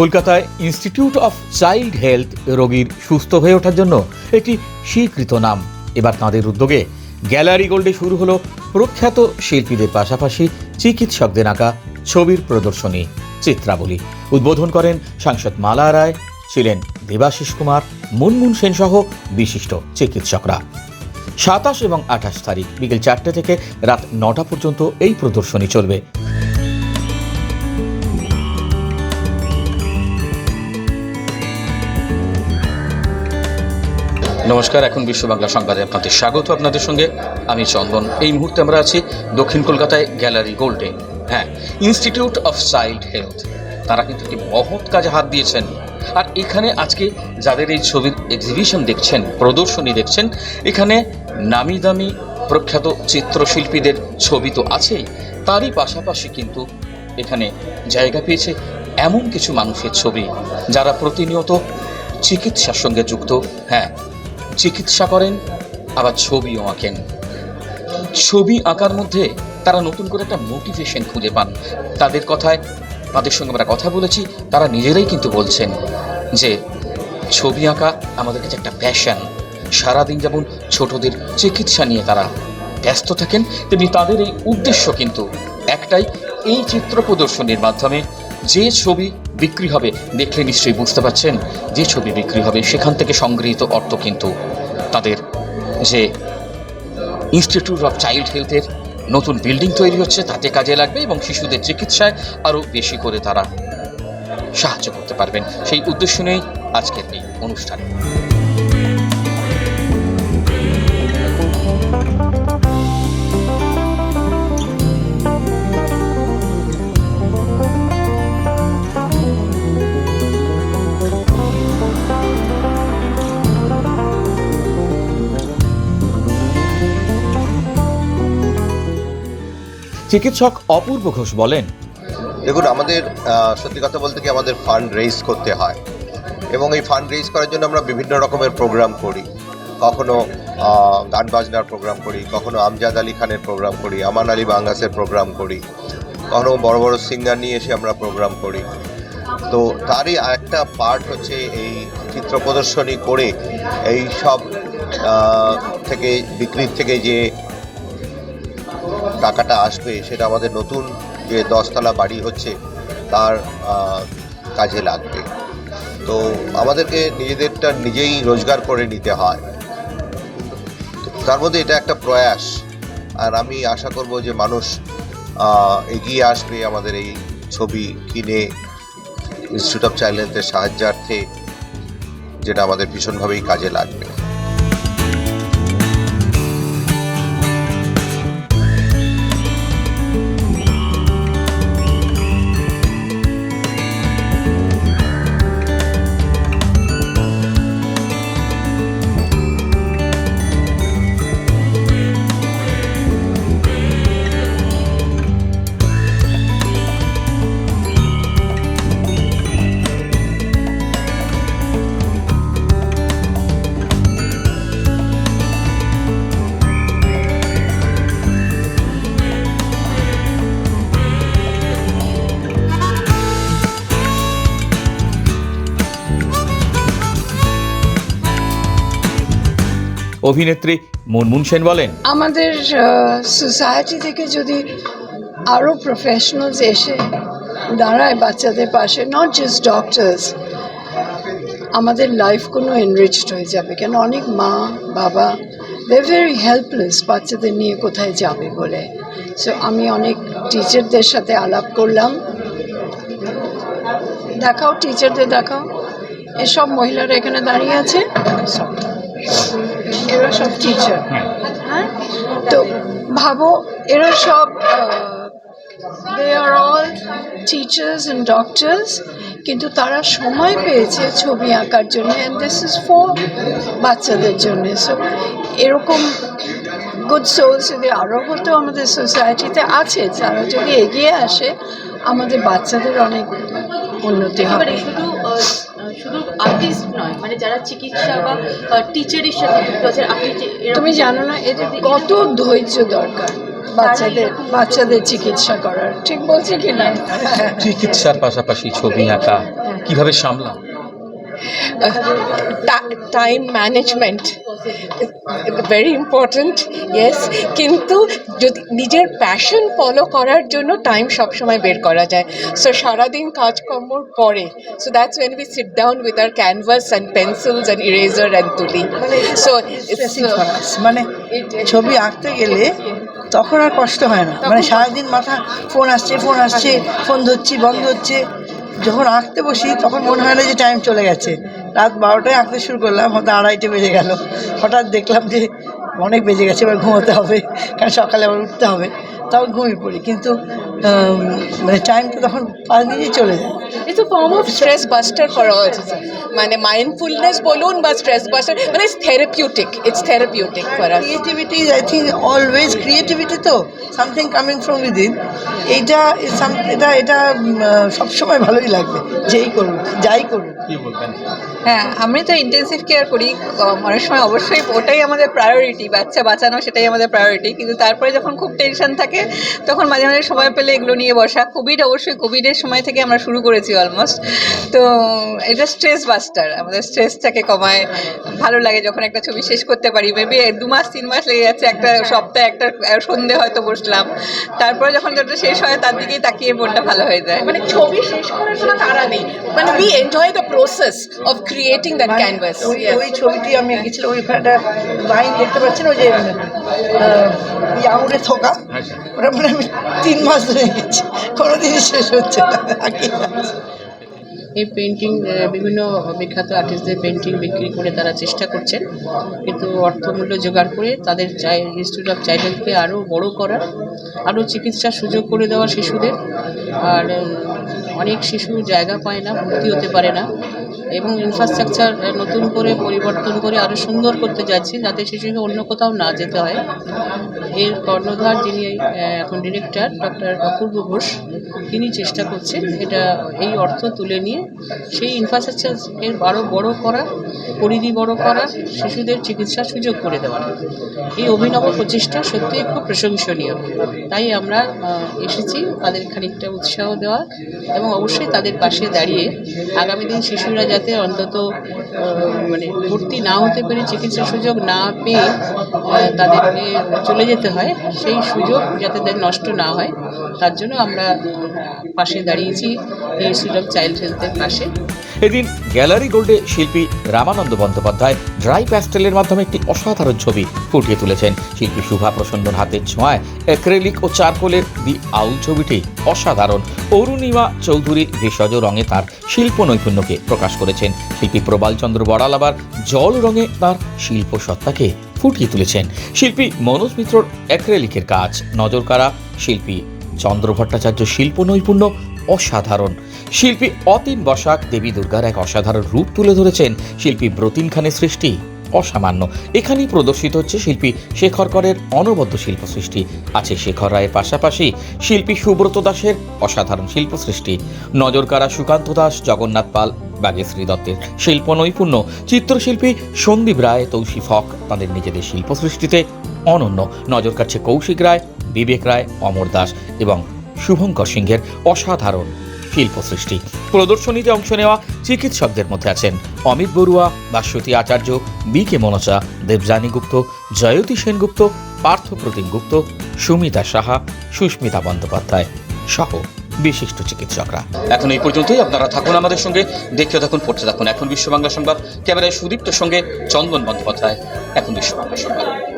কলকাতায় institute of child health রোগীর সুস্থ হয়ে ওঠার জন্য একটি স্বীকৃত নাম। এবার তাঁদের উদ্যোগে গ্যালারি গোল্ডে শুরু হলো প্রখ্যাত শিল্পীদের পাশাপাশি চিকিৎসকদের আঁকা ছবির প্রদর্শনী, চিত্রাবলী। উদ্বোধন করেন সাংসদ মালা রায়, ছিলেন দেবাশিস কুমার, মুনমুন সেন সহ বিশিষ্ট চিকিৎসকরা। সাতাশ এবং আঠাশ তারিখ বিকেল চারটে থেকে রাত নটা পর্যন্ত এই প্রদর্শনী চলবে। নমস্কার, এখন বিশ্ব বাংলা সংবাদে আপনাদের স্বাগত আপনাদের সঙ্গে। আমি চন্দন। এই মুহূর্তে আমরা আছি দক্ষিণ কলকাতায় গ্যালারি গোল্ডে। হ্যাঁ ইনস্টিটিউট অফ চাইল্ড হেলথ তারা কিন্তু একটি মহৎ কাজে হাত দিয়েছেন। আর এখানে আজকে যাদের এই ছবির এক্সিবিশন দেখছেন, প্রদর্শনী দেখছেন, এখানে নামি দামি প্রখ্যাত চিত্রশিল্পীদের ছবি তো আছেই। তারই পাশাপাশি কিন্তু এখানে জায়গা পেয়েছে এমন কিছু মানুষের ছবি, যারা প্রতিনিয়ত চিকিৎসার সঙ্গে যুক্ত। হ্যাঁ চিকিৎসা করেন, আবার ছবিও আঁকেন। ছবি আঁকার মধ্যে তারা নতুন করে একটা মোটিভেশন খুঁজে পান। তাদের কথায়, তাদের সঙ্গে আমরা কথা বলেছি, তারা নিজেরাই কিন্তু বলছেন যে, ছবি আঁকা আমাদের কাছে একটা প্যাশন সারাদিন যেমন ছোটদের চিকিৎসা নিয়ে তারা ব্যস্ত থাকেন, তেমনি তাদের এই উদ্দেশ্য কিন্তু একটাই, এই চিত্র প্রদর্শনীর মাধ্যমে যে ছবি বিক্রি হবে দেখলে নিশ্চয়ই বুঝতে পারছেন, যে ছবি বিক্রি হবে সেখান থেকে সংগৃহীত অর্থ কিন্তু তাদের যে ইনস্টিটিউট অফ চাইল্ড হেলথের নতুন বিল্ডিং তৈরি হচ্ছে, তাতে কাজে লাগবে এবং শিশুদের চিকিৎসায় আরও বেশি করে তারা সাহায্য করতে পারবেন। সেই উদ্দেশ্য নিয়েই আজকের এই অনুষ্ঠান। চিকিৎসক অপূর্ব ঘোষ বলেন, দেখুন, আমাদের সত্যি কথা বলতে কি আমাদের ফান্ড রেইজ করতে হয়। এবং এই ফান্ড রেইজ করার জন্য আমরা বিভিন্ন রকমের প্রোগ্রাম করি। কখনো গান বাজনার প্রোগ্রাম করি, কখনো আমজাদ আলী খানের প্রোগ্রাম করি, আমান আলী বাঙ্গাসের প্রোগ্রাম করি, কখনো বড় বড় সিঙ্গার নিয়ে এসে আমরা প্রোগ্রাম করি। তো তারই একটা পার্ট হচ্ছে এই চিত্র প্রদর্শনী করে এই সব থেকে, বিক্রির থেকে যে টাকাটা আসবে, সেটা আমাদের নতুন যে দশতলা বাড়ি হচ্ছে, তার কাজে লাগবে। তো আমাদেরকে নিজেদেরটা নিজেই রোজগার করে নিতে হয়। তার মধ্যে এটা একটা প্রয়াস। আর আমি আশা করব যে মানুষ এগিয়ে আসবে আমাদের এই ছবি কিনে ইনস্টিটিউট অফ চাইল্ড হেলথের সাহায্যার্থে, যেটা আমাদের ভীষণভাবেই কাজে লাগবে। অভিনেত্রী মুনমুন সেন বলেন, আমাদের সোসাইটি থেকে যদি আরও প্রফেশনালস এসে দাঁড়ায় বাচ্চাদের পাশে নট জাস্ট ডক্টরস আমাদের লাইফ কোনো এনরিচড হয়ে যাবে। কেন? অনেক মা, বাবা দে ভেরি হেল্পলেস বাচ্চাদের নিয়ে কোথায় যাবে বলে। সো আমি অনেক টিচারদের সাথে আলাপ করলাম। দেখাও টিচারদের দেখাও। এসব মহিলারা এখানে দাঁড়িয়ে আছে। এরা সব টিচার হ্যাঁ? তো ভাবো, এরা সব they are all teachers and doctors কিন্তু তারা সময় পেয়েছে ছবি আঁকার জন্য অ্যান্ড দিস ইজ ফর বাচ্চাদের জন্য। সো এরকম গুড সোলস যদি আরও হতো আমাদের সোসাইটিতে আছে, তারা যদি এগিয়ে আসে, আমাদের বাচ্চাদের অনেক উন্নতি হবে। শুধু আর্টিস্ট নয় মানে যারা চিকিৎসা বা টিচারের সাথে যুক্ত আছে আপনি তুমি জানো না এদের কত ধৈর্য দরকার বাচ্চাদের বাচ্চাদের চিকিৎসা করার। ঠিক বলছি কি না চিকিৎসার পাশাপাশি ছবি আঁকা কীভাবে সামলাম time management very important yes কিন্তু যদি নিজের প্যাশন ফলো করার জন্য টাইম সবসময় বের করা যায়। সো সারাদিন কাজকর্মর পরে so that's when we sit down with our canvas and pencils and eraser and tuli so Stressing মানে ছবি আঁকতে গেলে তখন আর কষ্ট হয় না। মানে সারাদিন মাথা ফোন আসছে ফোন আসছে ফোন ধরছি বন্ধ হচ্ছে। যখন আঁকতে বসি তখন মনে হয় না যে টাইম চলে গেছে। রাত বারোটায় আঁকতে শুরু করলাম হয়তো আড়াইটে বেজে গেল। হঠাৎ দেখলাম যে অনেক বেজে গেছে, এবার ঘুমোতে হবে, কারণ সকালে আবার উঠতে হবে। তখন ঘুমিয়ে পড়ি, কিন্তু মানে টাইমটা তখন পাঁচ দিনই চলে যায়। It's a form of stress buster for us. মানে মাইন্ডফুলনেস বলুন বা স্ট্রেস বাস্টার মানে it's therapeutic it's therapeutic for us creativity I think always creativity তো সামথিং কামিং ফ্রম উইদিন এইটা এটা এটা সবসময় ভালোই লাগবে যেই করুন যাই করুন কি বলবেন? হ্যাঁ আমি তো ইন্টেন্সিভ কেয়ার করি অনেক সময় অবশ্যই ওটাই আমাদের প্রায়োরিটি বাচ্চা বাঁচানো সেটাই আমাদের প্রায়োরিটি কিন্তু তারপরে যখন খুব টেনশন থাকে তখন মাঝে মাঝে সময় পেলে এগুলো নিয়ে বসা। কোভিড অবশ্যই কোভিডের সময় থেকে আমরা শুরু করেছি। অলমোস্ট তো এটা স্ট্রেস বাস্টার আমাদের স্ট্রেসটাকে কমায়। ভালো লাগে যখন একটা ছবি শেষ করতে পারি। মেবি দু মাস তিন মাস লেগে যাচ্ছে একটা সপ্তাহে একটা সন্ধে হয়তো বসলাম। তারপরে যখন ওটা শেষ হয় তার দিকেই তাকিয়ে মনটা ভালো হয়ে যায়। মানে ছবি শেষ করার কোনো তাড়া নেই। মানে we enjoy the process of creating that canvas ওই ওই ছবিটি আমি এঁকেছিলাম ওইখানে একটা লাইন দেখতে পাচ্ছেন ওই যে ওই থোকা। আমি তিন মাস ধরে এঁকেছি কোনোদিনই শেষ হচ্ছে এই পেন্টিং বিভিন্ন বিখ্যাত আর্টিস্টদের পেন্টিং বিক্রি করে তারা চেষ্টা করছেন, কিন্তু অর্থমূল্য জোগাড় করে তাদের চাই ইনস্টিটিউট অফ চাইল্ডকে আরও বড় করার, আরও চিকিৎসার সুযোগ করে দেওয়া শিশুদের। আর অনেক শিশু জায়গা পায় না, ভর্তি হতে পারে না। এবং ইনফ্রাস্ট্রাকচার নতুন করে পরিবর্তন করে আরও সুন্দর করতে যাচ্ছি যাতে শিশুকে অন্য কোথাও না যেতে হয়। এর কর্ণধার যিনি এখন ডিরেক্টর ডক্টর অপূর্ব ঘোষ। তিনি চেষ্টা করছেন এটা এই অর্থ তুলে নিয়ে, সেই ইনফ্রাস্ট্রাকচার আরও বড় করা, পরিধি বড় করা, শিশুদের চিকিৎসার সুযোগ করে দেওয়া এই অভিনব প্রচেষ্টা সত্যিই খুব প্রশংসনীয়। তাই আমরা এসেছি তাদের খানিকটা উৎসাহ দেওয়া এবং অবশ্যই তাদের পাশে দাঁড়িয়ে আগামী দিন শিশুরা যাতে অন্তত মানে ভর্তি না হতে পেরে চিকিৎসার সুযোগ না পেয়ে তাদেরকে চলে যেতে হয়, সেই সুযোগ যাতে তাদের নষ্ট না হয়, তার জন্য আমরা পাশে দাঁড়িয়েছি ইনস্টিটিউট অফ চাইল্ড হেলথের পাশে। এদিন গ্যালারি গোল্ডে শিল্পী রামানন্দ বন্দ্যোপাধ্যায় ড্রাই প্যাস্টেলের মাধ্যমে একটি অসাধারণ ছবি ফুটিয়ে তুলেছেন। শিল্পী শুভা প্রসন্নর হাতের ছোঁয়ায় অ্যাক্রেলিক ও চারকোলের দি আউল ছবিটি অসাধারণ। অরুণিমা চৌধুরী ভেষজ রঙে তার শিল্প নৈপুণ্যকে প্রকাশ করেছেন। শিল্পী প্রবালচন্দ্র বড়াল আবার জল রঙে তার শিল্প সত্তাকে ফুটিয়ে তুলেছেন। শিল্পী মনোজ মিত্রর অ্যাক্রেলিকের কাজ নজরকাড়া। শিল্পী চন্দ্র ভট্টাচার্য শিল্প নৈপুণ্য অসাধারণ। শিল্পী অতীন বসাক, দেবী দুর্গার এক অসাধারণ রূপ তুলে ধরেছেন। শিল্পী ব্রতিন খানের সৃষ্টি অসামান্য। এখানেই প্রদর্শিত হচ্ছে শিল্পী শেখর করের অনবদ্য শিল্প সৃষ্টি আছে শেখর রায়ের পাশাপাশি শিল্পী সুব্রত দাসের অসাধারণ শিল্প সৃষ্টি নজরকাড়া সুকান্ত দাস, জগন্নাথ পাল, বাগেশ্রী দত্তের শিল্প নৈপুণ্য চিত্রশিল্পী সন্দীপ রায় তৌসিফ হক তাদের নিজেদের শিল্প সৃষ্টিতে অনন্য। নজর কাটছে কৌশিক রায় বিবেক রায়, অমর দাস এবং শুভঙ্কর সিংহের অসাধারণ শিল্প সৃষ্টি প্রদর্শনীতে অংশ নেওয়া চিকিৎসকদের মধ্যে আছেন অমিত বড়ুয়া ভাস্বতী আচার্য, বি কে মনসা দেবযানী গুপ্ত, জয়তী সেনগুপ্ত পার্থ প্রতিম গুপ্ত, সুমিতা সাহা, সুস্মিতা বন্দ্যোপাধ্যায় সহ বিশিষ্ট চিকিৎসকরা। এখন এই পর্যন্তই, আপনারা থাকুন আমাদের সঙ্গে, দেখতে থাকুন, পড়তে থাকুন। এখন বিশ্ব বাংলা সংবাদ, ক্যামেরায় সুদীপ্তর সঙ্গে চন্দন বন্দ্যোপাধ্যায়। এখন বিশ্ব বাংলা সংবাদ।